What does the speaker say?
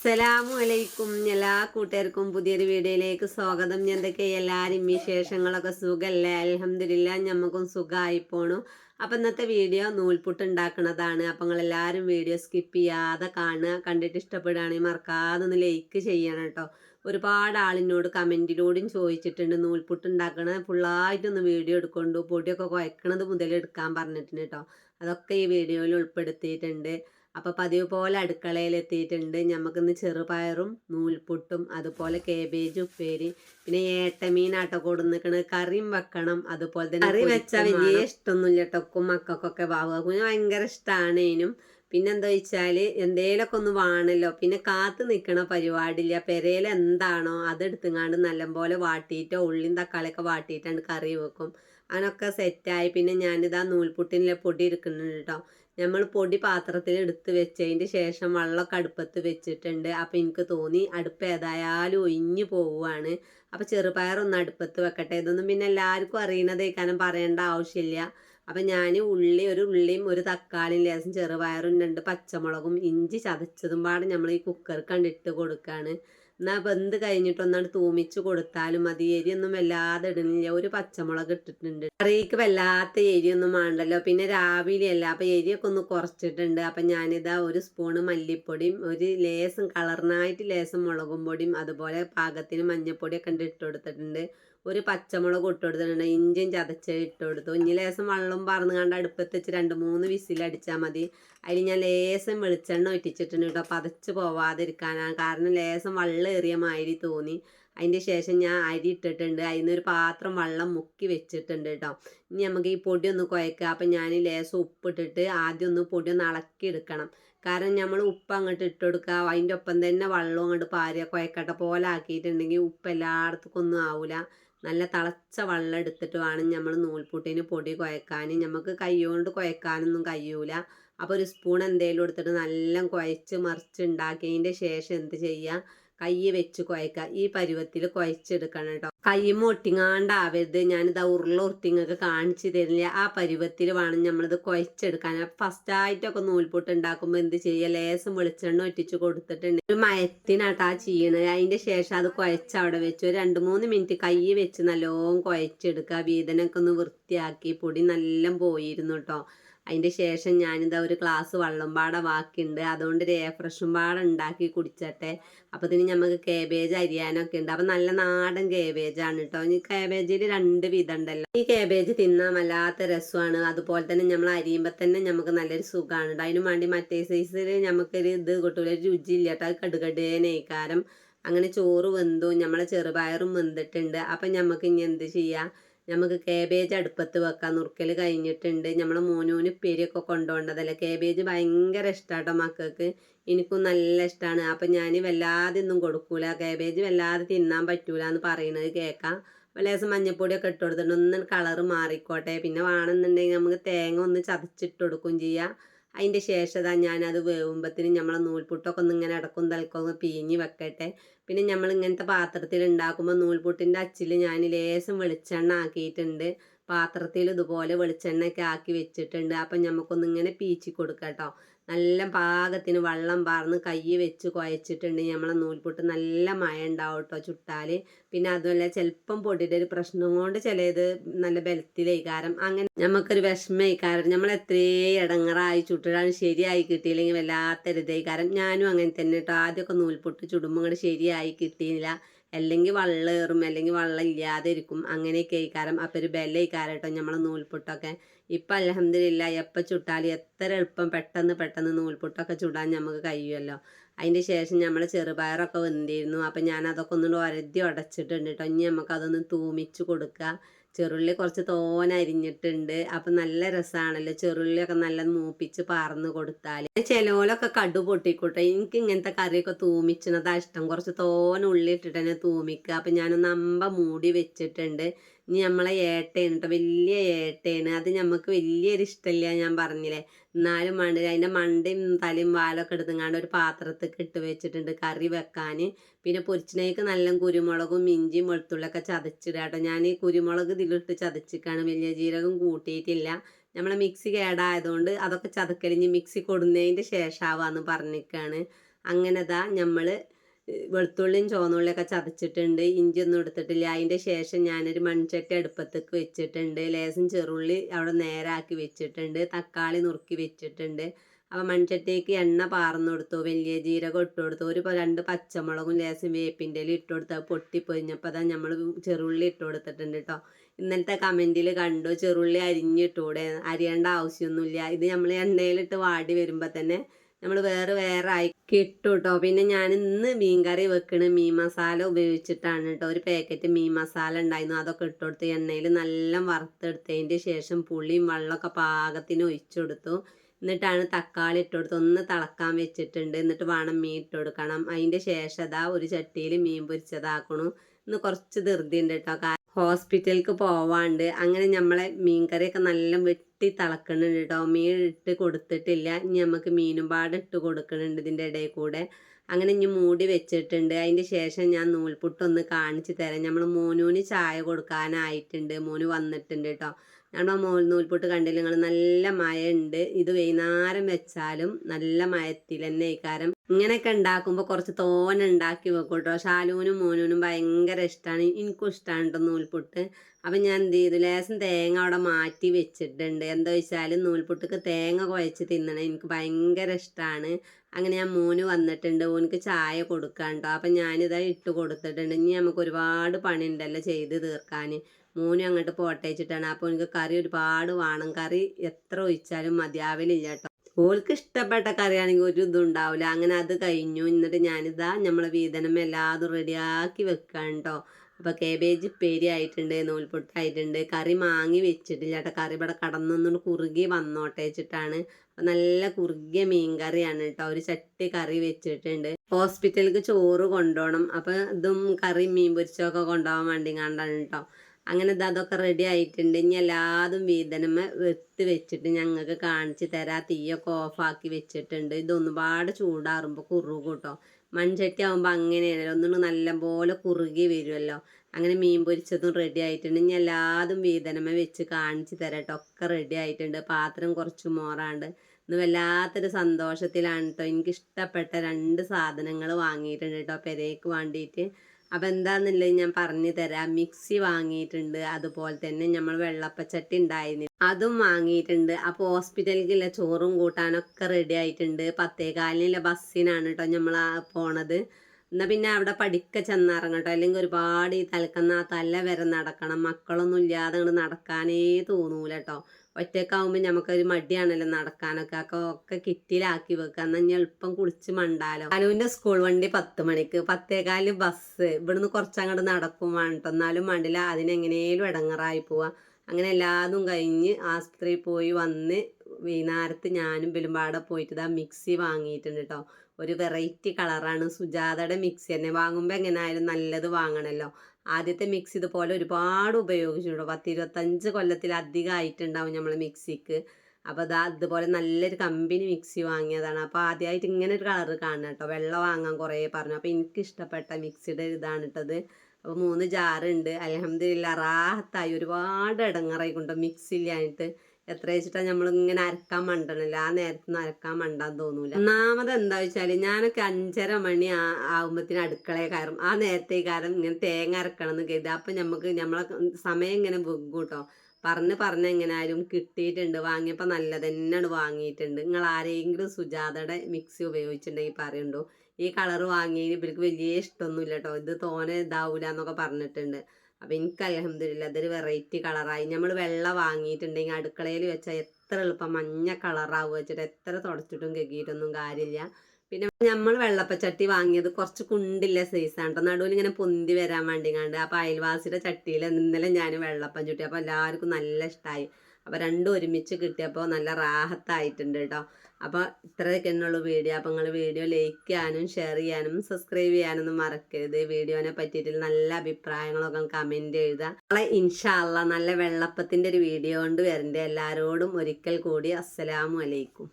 അസ്സലാമു അലൈക്കും എല്ലാ കൂട്ടുകാർക്കും പുതിയൊരു വീഡിയോയിലേക്ക് സ്വാഗതം. എന്തൊക്കെ എല്ലാവരും വിശേഷങ്ങളൊക്കെ സുഖമല്ലേ അലഹമില്ല ഞമ്മക്കും സുഖമായി പോണു. അപ്പം ഇന്നത്തെ വീഡിയോ നൂൽപുട്ട് ഉണ്ടാക്കുന്നതാണ് അപ്പം നിങ്ങൾ എല്ലാവരും വീഡിയോ സ്കിപ്പ് ചെയ്യാതെ കാണുക. കണ്ടിട്ട് ഇഷ്ടപ്പെടുകയാണെങ്കിൽ മറക്കാതെ ഒന്ന് ലൈക്ക് ചെയ്യണം കേട്ടോ. ഒരുപാട് ആളിനോട് കമന്റിലൂടെയും ചോദിച്ചിട്ടുണ്ട് നൂൽപുട്ട് ഉണ്ടാക്കണ. ഫുള്ളായിട്ടൊന്ന് വീഡിയോ എടുക്കൊണ്ടു. പൊടിയൊക്കെ കുഴക്കണത് മുതലെടുക്കാൻ പറഞ്ഞിട്ടുണ്ട് കേട്ടോ. അതൊക്കെ ഈ വീഡിയോയിൽ ഉൾപ്പെടുത്തിയിട്ടുണ്ട്. അപ്പോൾ പതിവ് പോലെ അടുക്കളയിൽ എത്തിയിട്ടുണ്ട്. നമുക്കിന്ന് ചെറുപയറും നൂൽപുട്ടും അതുപോലെ കേബേജ് ഉപ്പേരി പിന്നെ ഏട്ടമീൻ ആട്ടോ കൊടുന്നിക്കണ്. കറിയും വെക്കണം. അതുപോലെ തന്നെ കറി വെച്ചാൽ വലിയ ഇഷ്ടമൊന്നുമില്ല ടൊക്കും മക്കൾക്കൊക്കെ വാവുക. കുഞ്ഞ് ഭയങ്കര ഇഷ്ടമാണ് ഇതിനും പിന്നെന്താ വെച്ചാൽ എന്തേലൊക്കെ ഒന്ന് വാണല്ലോ. പിന്നെ കാത്തു നിൽക്കണ പരിപാടിയില്ല പെരയിൽ എന്താണോ അതെടുത്തുങ്ങാണ്ട് നല്ലപോലെ വാട്ടിയിട്ടോ ഉള്ളിയും തക്കാളിയൊക്കെ വാട്ടിയിട്ടാണ് കറി വെക്കും. അതിനൊക്കെ സെറ്റായി പിന്നെ ഞാനിതാ നൂൽപുട്ടിന്റെ പൊടി എടുക്കുന്നുണ്ട് കേട്ടോ നമ്മൾ പൊടി പാത്രത്തിൽ എടുത്ത് വെച്ചതിന്റെ ശേഷം വെള്ളമൊക്കെ അടുപ്പത്ത് വെച്ചിട്ടുണ്ട്. അപ്പം എനിക്ക് തോന്നി അടുപ്പ് ഏതായാലും ഒഴിഞ്ഞു പോവുകയാണ്. അപ്പം ചെറുപയറൊന്ന് അടുപ്പത്ത് വെക്കട്ടെ. ഇതൊന്നും പിന്നെ എല്ലാവർക്കും അറിയണതേ കാരണം പറയേണ്ട ആവശ്യമില്ല. അപ്പം ഞാൻ ഉള്ളി ഒരു ഉള്ളിയും ഒരു തക്കാളിയും ലേശം ചെറുപയറും രണ്ട് പച്ചമുളകും ഇഞ്ചി ചതച്ചതും പാടെ നമ്മൾ ഈ കുക്കർ കണ്ടിട്ട് കൊടുക്കുകയാണ്. എന്നാൽ വെന്ത് കഴിഞ്ഞിട്ട് ഒന്നാണ് തൂമിച്ച് കൊടുത്താലും മതി എരിയൊന്നും വല്ലാതെ ഇടുന്നില്ല. ഒരു പച്ചമുളക് ഇട്ടിട്ടുണ്ട്. കറിക്ക് വല്ലാത്ത എരിയൊന്നും വേണ്ടല്ലോ. പിന്നെ രാവിലെയല്ല അപ്പം എരിയൊക്കെ ഒന്ന് കുറച്ചിട്ടുണ്ട്. അപ്പം ഞാനിതാ ഒരു സ്പൂണ് മല്ലിപ്പൊടിയും ഒരു ലേസം കളറിനായിട്ട് ലേസം മുളകും പൊടിയും അതുപോലെ പാകത്തിന് മഞ്ഞപ്പൊടിയൊക്കെ ഉണ്ട് ഇട്ട് കൊടുത്തിട്ടുണ്ട്. ഒരു പച്ചമുളക് ഇട്ട് കൊടുത്തിട്ടുണ്ട് ഇഞ്ചിയും ചതച്ച് ഇട്ട് കൊടുത്തു ഇനി ലേസം വെള്ളം പറന്ന് കണ്ട് അടുപ്പത്ത് വെച്ച് രണ്ട് മൂന്ന് വിസിലടിച്ചാൽ മതി. അതിൽ ഞാൻ ലേസം വെളിച്ചെണ്ണ ഒറ്റിച്ചിട്ടുണ്ട് കേട്ടോ പതച്ച് പോവാതിരിക്കാനാണ് കാരണം ലേസം വെള്ളം മാതിരി തോന്നി. അതിന്റെ ശേഷം ഞാൻ അരി ഇട്ടിട്ടുണ്ട് അതിൽ നിന്നൊരു പാത്രം വെള്ളം മുക്കി വെച്ചിട്ടുണ്ട് കേട്ടോ. ഇനി നമുക്ക് ഈ പൊടി ഒന്ന് കുഴക്കുക. അപ്പം ഞാൻ ലേസം ഉപ്പിട്ടിട്ട് ആദ്യം ഒന്ന് പൊടി ഒന്ന് ഇളക്കി എടുക്കണം കാരണം നമ്മൾ ഉപ്പ് അങ്ങോട്ട് ഇട്ട് കൊടുക്കുക അതിന്റെ ഒപ്പം തന്നെ വെള്ളവും അങ്ങോട്ട് പാരുക കുഴക്കട്ട പോലെ ആക്കിയിട്ടുണ്ടെങ്കിൽ ഉപ്പ് എല്ലായിടത്തേക്കൊന്നും ആവില്ല നല്ല തിളച്ച വെള്ളം എടുത്തിട്ട് വേണം നമ്മൾ നൂൽപുട്ടിന് പൊടി കുഴക്കാൻ നമുക്ക് കൈകൊണ്ട് കുഴക്കാനൊന്നും കഴിയൂല. അപ്പോൾ ഒരു സ്പൂൺ എന്തെങ്കിലും എടുത്തിട്ട് നല്ല കുഴച്ച് മറിച്ച് ഉണ്ടാക്കിയതിന്റെ ശേഷം എന്ത് ചെയ്യുക കൈ വെച്ച് കുഴക്കുക ഈ പരുവത്തിൽ കുഴച്ചെടുക്കണം കേട്ടോ കൈ മൊട്ടിങ്ങാണ്ടാവരുത് ഞാനിത് ഉരുള ഉരുത്തിങ്ങൊക്കെ കാണിച്ചു തരില്ല ആ പരുവത്തിൽ വേണം നമ്മളിത് കുഴച്ചെടുക്കാൻ ഫസ്റ്റ് ആയിട്ടൊക്കെ നൂൽപൊട്ട് ഉണ്ടാക്കുമ്പോൾ എന്ത് ചെയ്യുക ലേസം വെളിച്ചെണ്ണ ഒറ്റിച്ച് കൊടുത്തിട്ടുണ്ട്. ഒരു മയത്തിനാട്ടാ ചെയ്യണത്. അതിന്റെ ശേഷം അത് കുഴച്ച് അവിടെ വെച്ച് ഒരു രണ്ട് മൂന്ന് മിനിറ്റ് കൈ വെച്ച് നല്ലോണം കുഴച്ചെടുക്കുക വീതനൊക്കെ ഒന്ന് വൃത്തിയാക്കി പൊടി നല്ല പോയിരുന്നു കേട്ടോ അതിന്റെ ശേഷം ഞാനിതാ ഒരു ക്ലാസ് വെള്ളം പാട ബാക്കിയുണ്ട്. അതുകൊണ്ട് രേഫ്രഷും പാട ഉണ്ടാക്കി കുടിച്ചട്ടെ. അപ്പോൾ ഇതിന് നമുക്ക് കേബേജ് അരിയാനൊക്കെ ഉണ്ട്. അപ്പം നല്ല നാടൻ കേബേജാണ് കേട്ടോ ഈ കേബേജിൽ രണ്ട് വിധം ഉണ്ടല്ലോ ഈ കേബേജ് തിന്നാൻ വല്ലാത്ത രസമാണ്. അതുപോലെ തന്നെ നമ്മൾ അരിയുമ്പോൾ തന്നെ നമുക്ക് നല്ലൊരു സുഖമാണ് കേട്ടോ അതിനു വേണ്ടി മറ്റേ സൈസിൽ നമുക്കൊരു ഇത് കിട്ടൂല. ഒരു രുചിയില്ല കേട്ടോ അത് കടുകടേനേക്കാരം. അങ്ങനെ ചോറ് വെന്തു. നമ്മളെ ചെറുപയറും വെന്തിട്ടുണ്ട്. അപ്പം നമുക്ക് ഇനി എന്ത് ചെയ്യാം? നമുക്ക് കേബേജ് അടുപ്പത്ത് വെക്കാം. നുറുക്കൽ കഴിഞ്ഞിട്ടുണ്ട്. നമ്മളെ മോനൂന് ഉപ്പേരിയൊക്കെ കൊണ്ടുപോകേണ്ടതല്ലേ? കേബേജ് ഭയങ്കര ഇഷ്ടമാട്ടോ മക്കൾക്ക്. എനിക്കും നല്ല ഇഷ്ടമാണ് അപ്പം ഞാൻ വല്ലാതെ ഒന്നും കൊടുക്കൂല. കേബേജ് വല്ലാതെ തിന്നാൻ പറ്റൂല എന്ന് പറയുന്നത് കേൾക്കാം ലേസം മഞ്ഞപ്പൊടിയൊക്കെ ഇട്ട് കൊടുത്തിട്ടുണ്ട്. ഒന്ന് കളറ് മാറിക്കോട്ടെ. പിന്നെ വേണമെന്നുണ്ടെങ്കിൽ നമുക്ക് തേങ്ങ ഒന്ന് ചതച്ചിട്ട് കൊടുക്കും ചെയ്യാം. അതിന്റെ ശേഷം ഞാനത് വേവുമ്പത്തിന് നമ്മളെ നൂൽപുട്ടൊക്കെ ഒന്ന് ഇങ്ങനെ ഇടക്കും തലക്കൊന്ന് പിഴിഞ്ഞ് വെക്കട്ടെ. പിന്നെ നമ്മൾ ഇങ്ങനത്തെ പാത്രത്തിൽ ഉണ്ടാക്കുമ്പോൾ നൂൽപുട്ടിന്റെ അച്ചിൽ ഞാൻ ലേശം വെളിച്ചെണ്ണ ആക്കിയിട്ടുണ്ട് പാത്രത്തിൽ ഇതുപോലെ വെളിച്ചെണ്ണയൊക്കെ ആക്കി വെച്ചിട്ടുണ്ട്. അപ്പം നമുക്കൊന്ന് ഇങ്ങനെ പീച്ചി കൊടുക്കാം കേട്ടോ നല്ല പാകത്തിന് വെള്ളം പാർന്ന് കൈ വെച്ച് കുഴച്ചിട്ടുണ്ടെങ്കിൽ നമ്മളെ നൂൽപുട്ട് നല്ല മഴ ഉണ്ടാവും കേട്ടോ ചുട്ടാൽ പിന്നെ അതുമല്ല ചിലപ്പം പൊടിയുടെ ഒരു പ്രശ്നം കൊണ്ട് ചിലത് നല്ല ബലത്തിലേക്കാരം അങ്ങനെ നമുക്കൊരു വിഷമയിക്കാരം നമ്മൾ എത്രയും ഇടങ്ങറായി ചുട്ടിടാണ് ശരിയായി കിട്ടിയില്ലെങ്കിൽ വല്ലാത്തൊരിതേക്കാരം ഞാനും അങ്ങനെ തന്നെ കേട്ടോ ആദ്യമൊക്കെ നൂൽപുട്ട് ചുടുമ്പോൾ അങ്ങോട്ട് ശരിയായി കിട്ടിയില്ല. അല്ലെങ്കിൽ വെള്ളം ഏറും അല്ലെങ്കിൽ വെള്ളം ഇല്ലാതെ ഇരിക്കും. അങ്ങനെയൊക്കെ ആയിക്കാരം അപ്പം ഒരു ബലയിക്കാരം കേട്ടോ നമ്മളെ നൂൽപുട്ടൊക്കെ ഇപ്പം അലഹമില്ല എപ്പോൾ ചുട്ടാലും എത്ര എളുപ്പം പെട്ടെന്ന് പെട്ടെന്ന് നൂൽപുട്ടൊക്കെ ചുടാൻ നമുക്ക് കഴിയുമല്ലോ അതിന്റെ ശേഷം നമ്മൾ ചെറുപയറൊക്കെ വെന്തിരുന്നു. അപ്പം ഞാൻ അതൊക്കെ ഒന്ന് ഒരതി ഉടച്ചിട്ടുണ്ട് കേട്ടോ. ഇനി നമുക്കതൊന്ന് തൂമിച്ച് കൊടുക്കുക ചെറുള്ളി കുറച്ച് തോന അരിഞ്ഞിട്ടുണ്ട്. അപ്പം നല്ല രസമാണല്ലോ ചെറുള്ളിയൊക്കെ നല്ല മൂപ്പിച്ച് പാർന്ന് കൊടുത്താൽ ചിലവലൊക്കെ കടു പൊട്ടിക്കൂട്ടെ. എനിക്ക് ഇങ്ങനത്തെ കറിയൊക്കെ തൂമിച്ചതാ ഇഷ്ടം. കുറച്ച് തോന ഉള്ളി ഇട്ടിട്ട് തന്നെ തൂമിക്കുക അപ്പം ഞാനൊന്ന് അമ്പ മൂടി വെച്ചിട്ടുണ്ട്. ഇനി നമ്മളെ ഏട്ടയാണ് കേട്ടോ വലിയ ഏട്ടയാണ് അത് നമുക്ക് വലിയൊരു ഇഷ്ടമില്ല ഞാൻ പറഞ്ഞില്ലേ. എന്നാലും മണ്ട അതിന്റെ മണ്ടയും തലയും വാലൊക്കെ എടുത്തുങ്ങാണ്ട് ഒരു പാത്രത്തിൽ ഇട്ട് വെച്ചിട്ടുണ്ട് കറി വെക്കാൻ പിന്നെ പൊരിച്ചിനേക്ക് നല്ല കുരുമുളകും ഇഞ്ചിയും വെളുത്തുള്ളിയൊക്കെ ചതച്ചിടുക കേട്ടോ ഞാൻ ഈ കുരുമുളക് ഇതിലിട്ട് ചതച്ചിക്കാണ്. വലിയ ജീരകം കൂട്ടിയിട്ടില്ല. നമ്മളെ മിക്സി കേടായതുകൊണ്ട് അതൊക്കെ ചതക്കരിഞ്ഞ് മിക്സി കൊടുന്നതിന്റെ ശേഷമാവാന്ന് പറഞ്ഞിരിക്കുകയാണ് അങ്ങനെ ദാ നമ്മൾ വെളുത്തുള്ളിയും ചുവന്നുള്ളിയൊക്കെ ചതച്ചിട്ടുണ്ട്. ഇഞ്ചി ഒന്നും എടുത്തിട്ടില്ല. അതിന്റെ ശേഷം ഞാനൊരു മൺചട്ടി അടുപ്പത്തേക്ക് വെച്ചിട്ടുണ്ട്. ലേശം ചെറുള്ളി അവിടെ നേരാക്കി വെച്ചിട്ടുണ്ട്. തക്കാളി നുറുക്കി വെച്ചിട്ടുണ്ട്. അപ്പോൾ മൺചട്ടിക്ക് എണ്ണ പാർന്നു കൊടുത്തു. വലിയ ജീരകം ഇട്ട് കൊടുത്തു. ഒരു രണ്ട് പച്ചമുളകും ലേശം വേപ്പിന്റെ ഇട്ട് കൊടുത്തു. അത് പൊട്ടിപ്പൊരിഞ്ഞപ്പോൾ അതാ നമ്മൾ ചെറുള്ളി ഇട്ട് കൊടുത്തിട്ടുണ്ട് കേട്ടോ ഇന്നലത്തെ കമന്റിൽ കണ്ടു. ചെറുള്ളി അരിഞ്ഞിട്ടൂടെ. അരിയേണ്ട ആവശ്യമൊന്നുമില്ല. ഇത് നമ്മൾ എണ്ണയിലിട്ട് വാടി വരുമ്പോൾ തന്നെ നമ്മൾ വേറെ വേറെ ആയി കിട്ടും കേട്ടോ പിന്നെ ഞാൻ ഇന്ന് മീൻ കറി വെക്കണ മീൻ മസാല ഉപയോഗിച്ചിട്ടാണ് കേട്ടോ. ഒരു പാക്കറ്റ് മീൻ മസാല ഉണ്ടായിരുന്നു. അതൊക്കെ ഇട്ടുകൊടുത്ത് എണ്ണയിൽ നല്ല വറുത്തെടുത്തതിന്റെ ശേഷം പുളിയും വെള്ളമൊക്കെ പാകത്തിന് ഒഴിച്ചു കൊടുത്തു എന്നിട്ടാണ് തക്കാളി ഇട്ടുകൊടുത്ത് ഒന്ന് തിളക്കാൻ വെച്ചിട്ടുണ്ട്. എന്നിട്ട് വേണം മീൻ ഇട്ട് കൊടുക്കണം അതിന്റെ ശേഷം അതാ ഒരു ചട്ടിയിൽ മീൻ പൊരിച്ചതാക്കണു. ഇന്ന് കുറച്ച് ധൃതിയുണ്ട് കേട്ടോ. ഹോസ്പിറ്റലിലേക്ക് പോവാണ്ട്. അങ്ങനെ നമ്മളെ മീൻ കറിയൊക്കെ നല്ല വെട്ടി തിളക്കണുണ്ട് കേട്ടോ മീൻ ഇട്ട് കൊടുത്തിട്ടില്ല. ഇനി നമുക്ക് മീനും പാടെ ഇട്ട് കൊടുക്കണുണ്ട് ഇതിന്റെ ഇടയിൽ കൂടെ. അങ്ങനെ ഇനി മൂടി വെച്ചിട്ടുണ്ട്. അതിന്റെ ശേഷം ഞാൻ നൂൽപുട്ടൊന്ന് കാണിച്ചു തരാം. നമ്മൾ മോനൂന് ചായ കൊടുക്കാനായിട്ടുണ്ട്. മോന് വന്നിട്ടുണ്ട് കേട്ടോ ഞങ്ങളുടെ മോൾ നൂൽപുട്ട് കണ്ടില്ല? നിങ്ങൾ നല്ല മഴ ഉണ്ട് ഇത് വൈകുന്നേരം വെച്ചാലും നല്ല മയത്തിൽ തന്നെ ഇക്കാരം ഇങ്ങനെയൊക്കെ ഉണ്ടാക്കുമ്പോൾ കുറച്ച് തോന ഉണ്ടാക്കി വെക്കും ഷാലൂനും മോനൂനും ഭയങ്കര ഇഷ്ടമാണ് എനിക്കും ഇഷ്ടമാണ് കേട്ടോ നൂൽപുട്ട്. അപ്പം ഞാൻ എന്ത് ചെയ്തു? ലേശം തേങ്ങ അവിടെ മാറ്റി വെച്ചിട്ടുണ്ട്. എന്താ വെച്ചാൽ നൂൽപുട്ടക്ക് തേങ്ങ കുഴച്ച് തിന്നണം എനിക്ക് ഭയങ്കര ഇഷ്ടമാണ് അങ്ങനെ ഞാൻ മോന് വന്നിട്ടുണ്ട്. ഓനിക്ക് ചായ കൊടുക്കാൻ കേട്ടോ അപ്പം ഞാനിതാ ഇട്ട് കൊടുത്തിട്ടുണ്ട്. ഇനി നമുക്ക് ഒരുപാട് പണി ഉണ്ടല്ലോ ചെയ്ത് തീർക്കാൻ മോനും അങ്ങോട്ട് പോട്ടയച്ചിട്ടാണ് അപ്പോൾ എനിക്ക് കറി ഒരുപാട് വേണം. കറി എത്ര ഒഴിച്ചാലും മതിയാവില്ല കേട്ടോ. ഓൾക്ക് ഇഷ്ടപ്പെട്ട കറിയാണെങ്കിൽ ഒരു ഇതുണ്ടാവില്ല അങ്ങനെ അത് കഴിഞ്ഞു. എന്നിട്ട് ഞാനിതാ നമ്മളെ വീതനം എല്ലാതും റെഡിയാക്കി വെക്കാൻ കേട്ടോ. അപ്പോൾ കേബേജ് പേരി ആയിട്ടുണ്ട് നൂൽപുട്ടായിട്ടുണ്ട് കറി മാങ്ങി വെച്ചിട്ടില്ല കേട്ടോ. കറി ഇവിടെ കടന്നൊന്നുകൊണ്ട് കുറുകി വന്നോട്ടേച്ചിട്ടാണ്. അപ്പോൾ നല്ല കുറുകിയ മീൻ കറിയാണ് കേട്ടോ. ഒരു ചട്ടി കറി വെച്ചിട്ടുണ്ട്. ഹോസ്പിറ്റലിലേക്ക് ചോറ് കൊണ്ടുപോകണം. അപ്പോൾ ഇതും കറി മീൻ പൊരിച്ചൊക്കെ കൊണ്ടുപോകാൻ വേണ്ടി കണ്ടാണ് കേട്ടോ. അങ്ങനെ അതൊക്കെ റെഡി ആയിട്ടുണ്ട്. ഇനി എല്ലാതും വീതനമ വെത്ത് വെച്ചിട്ട് ഞങ്ങൾക്ക് കാണിച്ച് തരാം. തീയൊക്കെ ഓഫാക്കി വെച്ചിട്ടുണ്ട്. ഇതൊന്നുപാട് ചൂടാറുമ്പോൾ കുറുകും കേട്ടോ. മൺചട്ടി ആകുമ്പോൾ അങ്ങനെയാണല്ലോ ഒന്നും നല്ലപോലെ കുറുകി വരുമല്ലോ അങ്ങനെ മീൻ പൊരിച്ചതും റെഡി ആയിട്ടുണ്ട്. ഇനി എല്ലാതും വീതനമ വെച്ച് കാണിച്ച് തരാട്ടോ ഒക്കെ റെഡി ആയിട്ടുണ്ട്. പാത്രം കുറച്ച് മോറാണ്ട്. ഇന്ന് വല്ലാത്തൊരു സന്തോഷത്തിലാണ് കേട്ടോ. എനിക്ക് ഇഷ്ടപ്പെട്ട രണ്ട് സാധനങ്ങൾ വാങ്ങിയിട്ടുണ്ട് കേട്ടോ. പെരേക്ക് വേണ്ടിയിട്ട്. അപ്പം എന്താണെന്നുള്ളത് ഞാൻ പറഞ്ഞു തരാം. മിക്സി വാങ്ങിയിട്ടുണ്ട്. അതുപോലെ തന്നെ നമ്മൾ വെള്ളപ്പച്ചട്ടി ഉണ്ടായിരുന്നു അതും വാങ്ങിയിട്ടുണ്ട്. അപ്പോൾ ഹോസ്പിറ്റലിലേക്കുള്ള ചോറും കൂട്ടാനൊക്കെ റെഡി ആയിട്ടുണ്ട്. പത്തേകാലിനുള്ള ബസ്സിനാണ് കേട്ടോ നമ്മൾ പോണത്. എന്നാൽ പിന്നെ അവിടെ പഠിക്ക ചെന്നിറങ്ങട്ടോ. അല്ലെങ്കിൽ ഒരുപാട് ഈ തലക്കുന്ന ആ തല വരെ നടക്കണം. മക്കളൊന്നും ഇല്ലാതെ അങ്ങോട്ട് നടക്കാനേ തോന്നൂല കേട്ടോ ഒറ്റക്കാവുമ്പോൾ നമുക്കൊരു മടിയാണല്ലോ നടക്കാനൊക്കെ. ഒക്കെ ഒക്കെ കിറ്റിലാക്കി വെക്കുക. എന്നാൽ ഞാൻ എളുപ്പം കുളിച്ച് മണ്ടാലോ. അനുവിന്റെ സ്കൂൾ വണ്ടി പത്ത് മണിക്ക്. പത്തേകാൽ ബസ് ഇവിടുന്ന് കുറച്ചങ്ങോട്ട് നടക്കും വേണ്ടോ എന്നാലും മണ്ടില്ല അതിനെങ്ങനെയും ഇടങ്ങറായി പോവാ. അങ്ങനെ എല്ലാതും കഴിഞ്ഞ് ആസ്പത്രിയിൽ പോയി വന്ന് വൈകുന്നേരത്ത് ഞാനും പെരുമ്പാടെ പോയിട്ട് ഇതാ മിക്സി വാങ്ങിയിട്ടുണ്ട് കേട്ടോ ഒരു വെറൈറ്റി കളറാണ് സുജാതയുടെ മിക്സി തന്നെ. വാങ്ങുമ്പോൾ എങ്ങനെയായാലും നല്ലത് വാങ്ങണമല്ലോ ആദ്യത്തെ മിക്സി ഇതുപോലെ ഒരുപാട് ഉപയോഗിച്ചിട്ടുണ്ടോ. പത്ത് ഇരുപത്തഞ്ച് കൊല്ലത്തിലധികം ആയിട്ടുണ്ടാവും നമ്മൾ മിക്സിക്ക് അപ്പോൾ അതാ ഇതുപോലെ നല്ലൊരു കമ്പനി മിക്സി വാങ്ങിയതാണ്. അപ്പോൾ ആദ്യമായിട്ട് ഇങ്ങനെ ഒരു കളറ് കാണണം കേട്ടോ. വെള്ളം വാങ്ങാൻ കുറേ പറഞ്ഞു. അപ്പോൾ എനിക്ക് ഇഷ്ടപ്പെട്ട മിക്സിയുടെ ഇതാണ് ഇട്ടത് അപ്പോൾ മൂന്ന് ജാറുണ്ട് അലഹമ്മദില്ല റാഹത്തായി. ഒരുപാട് ഇടങ്ങറായി കൊണ്ടോ മിക്സി ഇല്ലായിട്ട് എത്ര വെച്ചിട്ടാ നമ്മൾ ഇങ്ങനെ അരക്കാൻ മണ്ടണില്ല? ആ നേരത്ത് അരക്കാൻ മണ്ടാൻ തോന്നൂല. ഒന്നാമത് എന്താ വെച്ചാൽ ഞാനൊക്കെ അഞ്ചര മണി ആകുമ്പത്തിന് അടുക്കളയെ കയറും. ആ നേരത്തെ കാരം ഇങ്ങനെ തേങ്ങ അരക്കണം എന്ന് കരുതി. അപ്പം നമുക്ക് നമ്മളെ സമയം ഇങ്ങനെ വെക്കും പറഞ്ഞ് പറഞ്ഞ എങ്ങനെയായാലും കിട്ടിയിട്ടുണ്ട്. വാങ്ങിയപ്പോൾ നല്ല തന്നെയാണ് വാങ്ങിയിട്ടുണ്ട്. നിങ്ങൾ ആരെങ്കിലും സുജാതയുടെ മിക്സി ഉപയോഗിച്ചിട്ടുണ്ടെങ്കിൽ പറയുണ്ടോ? ഈ കളർ വാങ്ങിയതിന് ഇവർക്ക് വലിയ ഇഷ്ടമൊന്നുമില്ല കേട്ടോ ഇത് തോനെ ഇതാവൂല എന്നൊക്കെ പറഞ്ഞിട്ടുണ്ട്. അപ്പം എനിക്ക് അലഹമില്ല അതൊരു വെറൈറ്റി കളറായി നമ്മൾ വെള്ള വാങ്ങിയിട്ടുണ്ടെങ്കിൽ അടുക്കളയിൽ വെച്ചാൽ എത്ര എളുപ്പം മഞ്ഞ കളറാവുക വെച്ചിട്ട് എത്ര തുടച്ചിട്ടും കെക്കിയിട്ടൊന്നും കാര്യമില്ല. പിന്നെ നമ്മൾ വെള്ളപ്പച്ചട്ടി വാങ്ങിയത് കുറച്ച് കുണ്ടില്ല സൈസാണ് കേട്ടോ നടുവിൽ ഇങ്ങനെ പൊന്തി വരാൻ വേണ്ടി കണ്ട് അപ്പം അയൽവാസിയുടെ ചട്ടിയിൽ ഇന്നലെ ഞാൻ വെള്ളപ്പം ചുട്ടി. അപ്പം എല്ലാവർക്കും നല്ല ഇഷ്ടമായി അപ്പോൾ രണ്ടും ഒരുമിച്ച് കിട്ടിയപ്പോൾ നല്ല റാഹത്തായിട്ടുണ്ട് കേട്ടോ. അപ്പോൾ ഇത്രയൊക്കെ ഉള്ളൂ വീഡിയോ. അപ്പോൾ നിങ്ങൾ വീഡിയോ ലൈക്ക് ചെയ്യാനും ഷെയർ ചെയ്യാനും സബ്സ്ക്രൈബ് ചെയ്യാനൊന്നും മറക്കരുത്. വീഡിയോനെ പറ്റിയിട്ട് നല്ല അഭിപ്രായങ്ങളൊക്കെ കമന്റ് എഴുതുക. നാളെ ഇൻഷാല്ല നല്ല വെള്ളപ്പത്തിന്റെ ഒരു വീഡിയോ കൊണ്ട് വരണ്ടേ. എല്ലാവരോടും ഒരിക്കൽ കൂടി അസ്സലാമു അലൈക്കും.